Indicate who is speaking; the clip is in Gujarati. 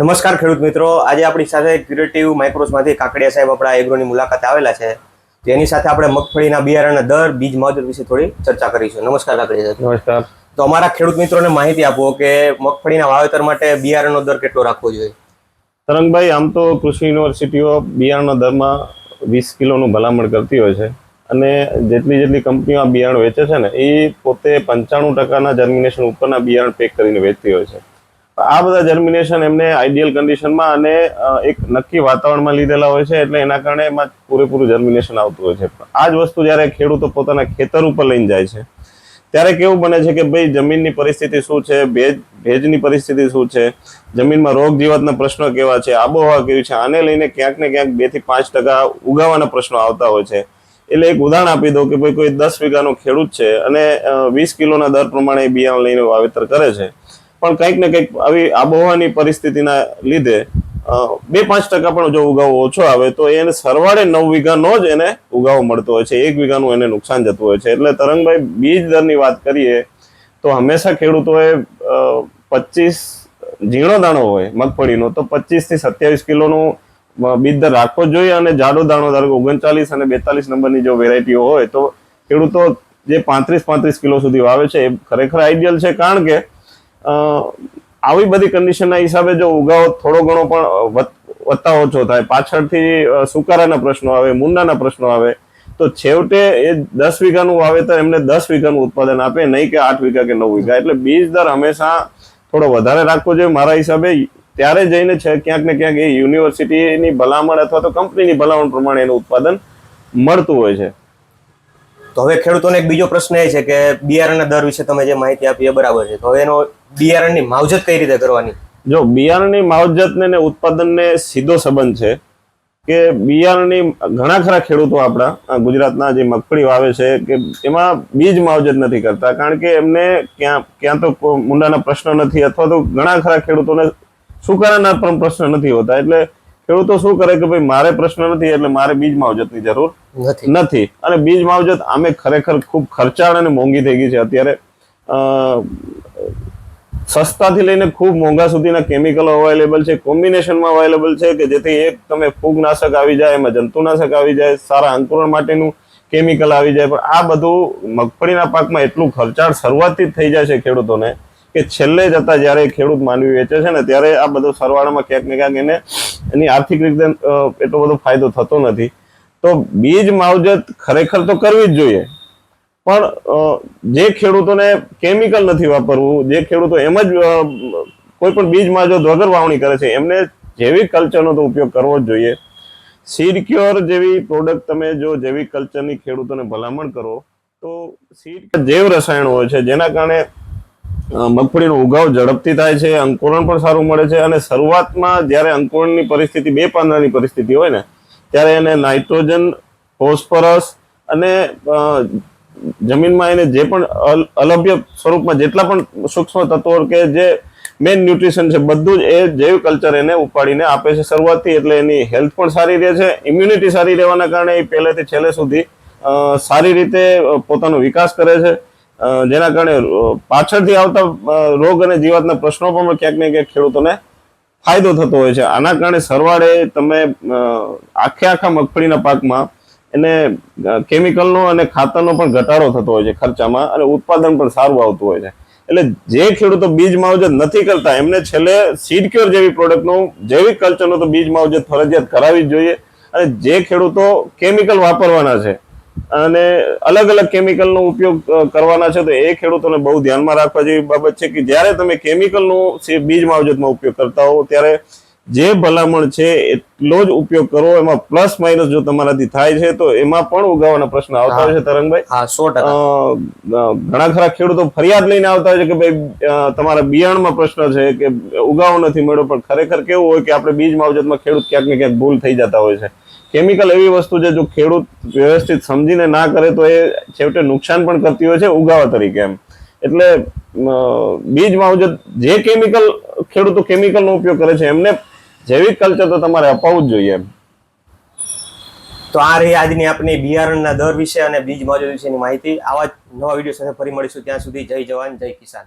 Speaker 1: નમસ્કાર ખેડૂત મિત્રો. આજે આપણી સાથે ક્રિએટિવ માઇક્રોસમાંથી કાકડિયા સાહેબ આપણા એગ્રોની મુલાકાત આવેલા છે. તેની સાથે આપણે મગફળીના બિયારણના દર બીજ માવજત વિશે થોડી ચર્ચા કરીશું. નમસ્કાર કાકડિયા સાહેબ.
Speaker 2: નમસ્કાર.
Speaker 1: તો અમારા ખેડૂત મિત્રોને માહિતી આપો કે મગફળીના વાવેતર માટે બિયારણનો દર કેટલો રાખવો જોઈએ?
Speaker 2: તરંગભાઈ આમ તો કૃષિ યુનિવર્સિટીઓ બિયારણના દરમાં વીસ કિલોનું ભલામણ કરતી હોય છે અને જેટલી જેટલી કંપનીઓ આ બિયારણ વેચે છે ને એ પોતે પંચાણું ટકાના જર્મિનેશન ઉપરના બિયારણ પેક કરીને વેચતી હોય છે. આ બધા જર્મિનેશન એમને આઈડિયલ કન્ડિશનમાં અને એક નક્કી વાતાવરણમાં લીધેલા હોય છે, એટલે એના કારણે એમાં પૂરેપૂરું જર્મિનેશન આવતું હોય છે. આ જ વસ્તુ જ્યારે ખેડૂતો પોતાના ખેતર ઉપર લઈને જાય છે, ત્યારે કેવું બને છે કે ભાઈ જમીનની પરિસ્થિતિ શું છે, ભેજ, ભેજની પરિસ્થિતિ શું છે, જમીનમાં રોગ જીવાતના પ્રશ્નો કેવા છે, આબોહવા કેવી છે, આને લઈને ક્યાંક ને ક્યાંક બેથી પાંચ ટકા ઉગાવાના પ્રશ્નો આવતા હોય છે. એટલે એક ઉદાહરણ આપી દઉં કે ભાઈ કોઈ દસ વીઘાનો ખેડૂત છે અને વીસ કિલોના દર પ્રમાણે બિયારણ લઈને વાવેતર કરે છે પણ કંઈક ને કંઈક આવી આબોહવાની પરિસ્થિતિના લીધે બે પાંચ ટકા પણ જો ઉગાવો ઓછો આવે, તો એને સરવાળે નવ વીઘાનો જ એને ઉગાવો મળતો હોય છે. એક વીઘાનું એને નુકસાન જતું હોય છે. એટલે તરંગભાઈ બીજ દરની વાત કરીએ, તો હંમેશા ખેડૂતોએ પચીસ ઝીણો દાણો હોય, મગફળીનો, તો પચીસથી સત્યાવીસ કિલોનું બીજ દર રાખવો જોઈએ અને જાડો દાણો ધારો ઓગણચાલીસ અને બેતાલીસ નંબરની જો વેરાયટીઓ હોય, તો ખેડૂતો જે પાંત્રીસ પાંત્રીસ કિલો સુધી વાવે છે, એ ખરેખર આઈડિયલ છે. કારણ કે આવી બધી કન્ડિશનના હિસાબે જો ઉગાવો થોડો ઘણો પણ વધ- વધતા ઓછો થાય. પાછળથી સુકારાના પ્રશ્નો આવે મુન્નાના પ્રશ્નો આવે, તો છેવટે એ દસ વીઘાનું વાવેતર એમને દસ વીઘાનું ઉત્પાદન આપે, નહીં કે આઠ વીઘા કે નવ વીઘા. એટલે બીજ દર હંમેશા થોડો વધારે રાખવો જોઈએ. મારા હિસાબે ત્યારે જઈને છે, ક્યાંક ને ક્યાંક એ યુનિવર્સિટીની ભલામણ અથવા તો કંપનીની ભલામણ પ્રમાણે એનું ઉત્પાદન મળતું હોય છે.
Speaker 1: તો હવે ખેડૂતોને એક બીજો પ્રશ્ન એ છે કે બિયારણના દર વિશે તમે જે માહિતી આપી એ બરાબર છે. તો હવે એનો બિયારણની માવજત કઈ રીતે કરવાની?
Speaker 2: જો, બિયારણની માવજતને ને ઉત્પાદનને સીધો સંબંધ છે કે બિયારણની ઘણા ખરા ખેડૂતો આપણા ગુજરાતના જે મગફળી વાવે છે કે એમાં બીજ માવજત નથી કરતા. કારણ કે એમને ક્યાં ક્યાં તો મુંડાના પ્રશ્ન નથી અથવા તો ઘણા ખરા ખેડૂતોને સુકારાના પણ પ્રશ્ન નથી હોતા. એટલે ખેડૂતો શું કરે કે ભાઈ મારે પ્રશ્ન નથી એટલે મારે બીજ માવજતની જરૂર
Speaker 1: નથી.
Speaker 2: નથી. અને બીજ માવજત આમે ખરેખર ખૂબ ખર્ચાળ અને મોંઘી થઈ ગઈ છે. અત્યારે સસ્તાથી લઈને ખૂબ મોંઘા સુધીના કેમિકલો અવેલેબલ છે કોમ્બિનેશનમાં અવેલેબલ છે કે જેથી એક તમે ફૂગનાશક આવી જાય એમાં જંતુનાશક આવી જાય સારા અંકુરણ માટેનું કેમિકલ આવી જાય. પણ આ બધું મગફળીના પાકમાં એટલું ખર્ચાળ શરૂઆતથી જ થઈ જાય છે ખેડૂતોને. કે છેલ્લે જતા જ્યારે ખેડૂત માનવી વેચે છે ને, ત્યારે આ બધો સરવાળામાં ક્યાંક ને ક્યાંક એને એની આર્થિક રીતે એટલો બધો ફાયદો થતો નથી. તો બીજ માવજત ખરેખર તો કરવી જ જોઈએ. પણ જે ખેડૂતોને કેમિકલ નથી વાપરવું, જે ખેડૂતો એમ જ કોઈ પણ બીજ માવજત વગર વાવણી કરે છે, એમને જૈવિક કલ્ચરનો તો ઉપયોગ કરવો જ જોઈએ. સીડ ક્યોર જેવી પ્રોડક્ટ તમે જો જૈવિક કલ્ચરની ખેડૂતોને ભલામણ કરો, તો સીડ જૈવ રસાયણો હોય છે, જેના કારણે મગફળીનો ઉગાવ ઝડપથી થાય છે, અંકુરણ પણ સારું મળે છે અને શરૂઆતમાં જ્યારે અંકુરણની પરિસ્થિતિ બે પાંદડાની પરિસ્થિતિ હોય ને, ત્યારે એને નાઇટ્રોજન, ફોસ્ફરસ અને જમીનમાં એને જે પણ અલ- અલભ્ય સ્વરૂપમાં જેટલા પણ સૂક્ષ્મ તત્વો કે જે મેઇન ન્યુટ્રિશન છે, બધું જ એ જૈવ કલ્ચર એને ઉપાડીને આપે છે શરૂઆતથી, એટલે એની હેલ્થ પણ સારી રહે છે ઇમ્યુનિટી સારી રહેવાના કારણે એ પહેલેથી છેલ્લે સુધી સારી રીતે પોતાનો વિકાસ કરે છે. જેના કારણે પાછળથી આવતા રોગ અને જીવાતના પ્રશ્નો પણ ક્યાંક ને ક્યાંક ખેડૂતોને ફાયદો થતો હોય છે. આના કારણે સરવાળે તમે આખે આખા મગફળીના પાકમાં એને કેમિકલનો અને ખાતરનો પણ ઘટાડો થતો હોય છે ખર્ચામાં અને ઉત્પાદન પણ સારું આવતું હોય છે. એટલે જે ખેડૂતો બીજ માવજત નથી કરતા, એમને છેલ્લે સીડ ક્યોર જેવી પ્રોડક્ટનું જૈવિક કલ્ચરનો તો બીજ માવજત ફરજિયાત કરાવવી જ જોઈએ. અને જે ખેડૂતો કેમિકલ વાપરવાના છે અને અલગ અલગ કેમિકલનો ઉપયોગ કરવાના છે, તો એ ખેડૂતોને બહુ ધ્યાનમાં રાખવા જેવી બાબત છે કે જ્યારે તમે કેમિકલનો બીજ માવજતમાં ઉપયોગ કરતા હો ત્યારે જે ભલામણ છે એટલો જ ઉપયોગ કરવો એમાં પ્લસ માઇનસ જો તમારાથી થાય છે તો એમાં પણ ઉગાવાના પ્રશ્ન આવતા હોય છે તરંગભાઈ.
Speaker 1: હા સો
Speaker 2: ઘણા ખરા ખેડૂતો ફરિયાદ લઈને આવતા હોય છે કે ભાઈ તમારા બિયાણમાં પ્રશ્ન છે કે ઉગાવો નથી મળ્યો પણ ખરેખર કેવું હોય કે આપણે બીજ માવજતમાં ખેડૂત ક્યાંક ને ક્યાંક ભૂલ થઈ જતા હોય છે. કેમિકલ એવી વસ્તુ છે જો ખેડૂત વ્યવસ્થિત સમજીને ના કરે તો એ છેવટે નુકસાન પણ કરતી હોય છે ઉગાવા તરીકે એમ. એટલે બીજ માવજત જે કેમિકલ ખેડૂતો કેમિકલનો ઉપયોગ કરે છે એમને જૈવિક કલ્ચર તો તમારે અપાવવું જ જોઈએ
Speaker 1: તો આ રહી આજની આપની બિયારણના દર વિશે અને બીજ મજૂરી વિશેની માહિતી. આવા જ નવા વીડિયો સાથે ફરી મળીશું. ત્યાં સુધી જય જવાન, જય કિસાન.